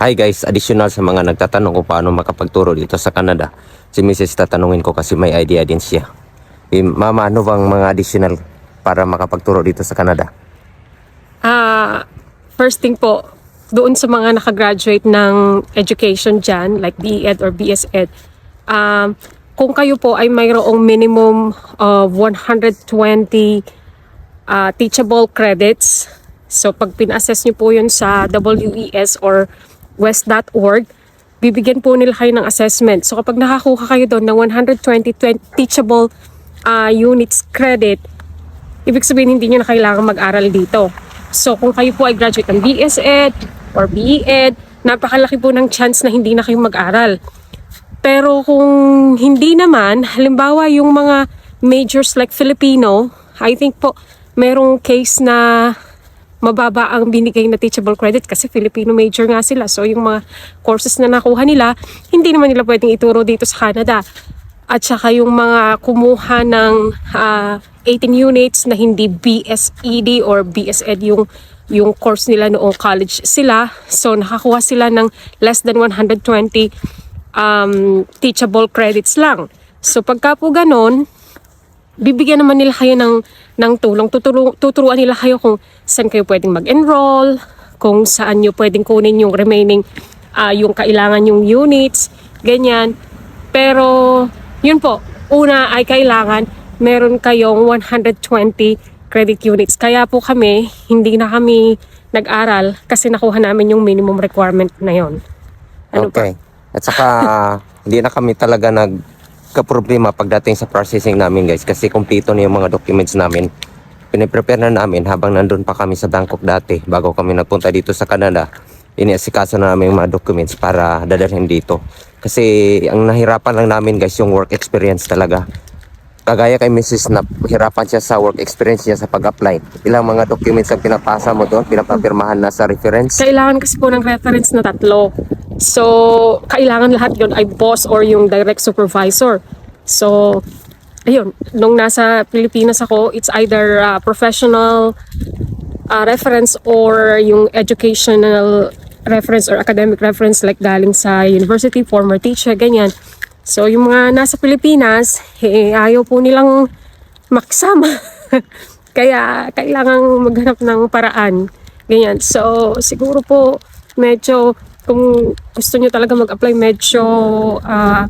Hi guys, additional sa mga nagtatanong kung paano makapagturo dito sa Canada. Si Mrs. tatanungin ko kasi may idea din siya. Eh, mama, ano bang mga additional para makapagturo dito sa Canada? Ah, first thing po, doon sa mga nakagraduate ng education dyan, like BEd or BSEd, um, kung kayo po ay mayroong minimum of 120 ah, teachable credits, so pag pina-assess nyo po yun sa WES or west.org, bibigyan po nila kayo ng assessment. So kapag nakakuha kayo doon ng 120 20 teachable ah, units credit, ibig sabihin hindi nyo na kailangan mag-aral dito. So kung kayo po ay graduate ng BSEd or BEd, napakalaki po ng chance na hindi na kayo mag-aral. Pero kung hindi naman, halimbawa yung mga majors like Filipino, I think po merong case na mababa ang binigay na teachable credit kasi Filipino major nga sila. So yung mga courses na nakuha nila, hindi naman nila pwedeng ituro dito sa Canada. At saka yung mga kumuha ng ah, 18 units na hindi BSED or BSED yung yung course nila noong college sila. So nakakuha sila ng less than 120 um, teachable credits lang. So pagka po ganon, bibigyan naman nila kayo ng, ng tulong. Tuturo, tuturuan nila kayo kung saan kayo pwedeng mag-enroll, kung saan nyo pwedeng kunin yung remaining, ah, yung kailangan yung units, ganyan. Pero, yun po, una ay kailangan meron kayong 120 credit units. Kaya po kami, hindi na kami nag-aral kasi nakuha namin yung minimum requirement na yon. Ano pa? okay. At saka, hindi na kami talaga nagka-problema pagdating sa processing namin guys kasi kumpleto na yung mga documents namin. Piniprepare na namin habang nandun pa kami sa Bangkok dati bago kami nagpunta dito sa Canada. Iniasikaso na namin yung mga documents para dadalhin dito. Kasi ang nahirapan lang namin guys yung work experience talaga. Kagaya kay Mrs. na hirapan siya sa work experience niya sa pag-apply. Ilang mga documents ang pinapasa mo doon, pinapapirmahan na sa reference. Kailangan kasi po ng reference na tatlo. So, kailangan lahat yon ay boss or yung direct supervisor. So, ayun, nung nasa Pilipinas ako, it's either uh, professional uh, reference or yung educational reference or academic reference like galing sa university, former teacher, ganyan. So, yung mga nasa Pilipinas, eh, ayaw po nilang makisama. Kaya, kailangan maghanap ng paraan. Ganyan. So, siguro po, medyo, kung gusto nyo talaga mag-apply, medyo, ah,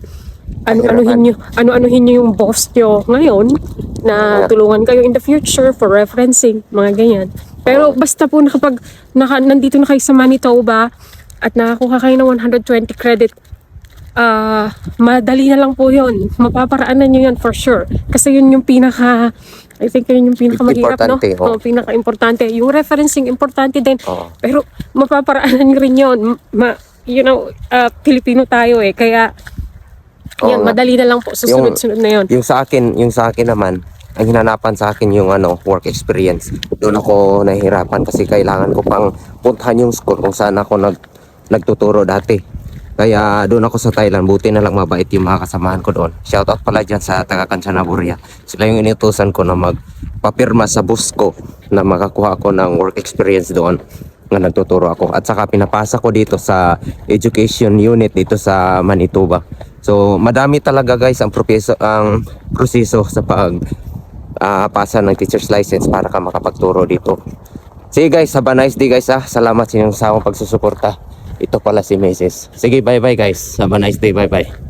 ano-anuhin nyo, ano-anuhin nyo yung boss nyo ngayon na tulungan kayo in the future for referencing, mga ganyan. Pero basta po nakapag, naka, nandito na kayo sa Manitoba at nakakuha kayo ng 120 credit ah madali na lang po yun. Mapaparaanan nyo yan for sure. Kasi yun yung pinaka, I think yun yung pinaka mahirap, no? Importante, oh. Oo, pinaka-importante. Yung referencing, importante din. Oo. Pero mapaparaanan nyo rin yun. Ma, you know, ah, Pilipino tayo eh. Kaya, Oo yan, nga. madali na lang po. Susunod-sunod na yun. Yung sa akin, yung sa akin naman, ang hinanapan sa akin yung ano, work experience. Doon ako nahihirapan kasi kailangan ko pang puntahan yung school kung saan ako nag, nagtuturo dati. Kaya doon ako sa Thailand, buti na lang mabait yung mga kasamahan ko doon. Shoutout pala dyan sa taga Kanchanaburi. Sila yung inutusan ko na magpapirma sa bus ko na makakuha ako ng work experience doon nga nagtuturo ako. At saka pinapasa ko dito sa education unit dito sa Manitoba. So madami talaga guys ang proseso, ang proseso sa pag pasa ng teacher's license para ka makapagturo dito. Sige guys, have a nice day guys ah. Salamat sa inyong sa akong pagsusuporta. Ito pala si Mrs. Sige, bye bye guys. Have a nice day, bye bye.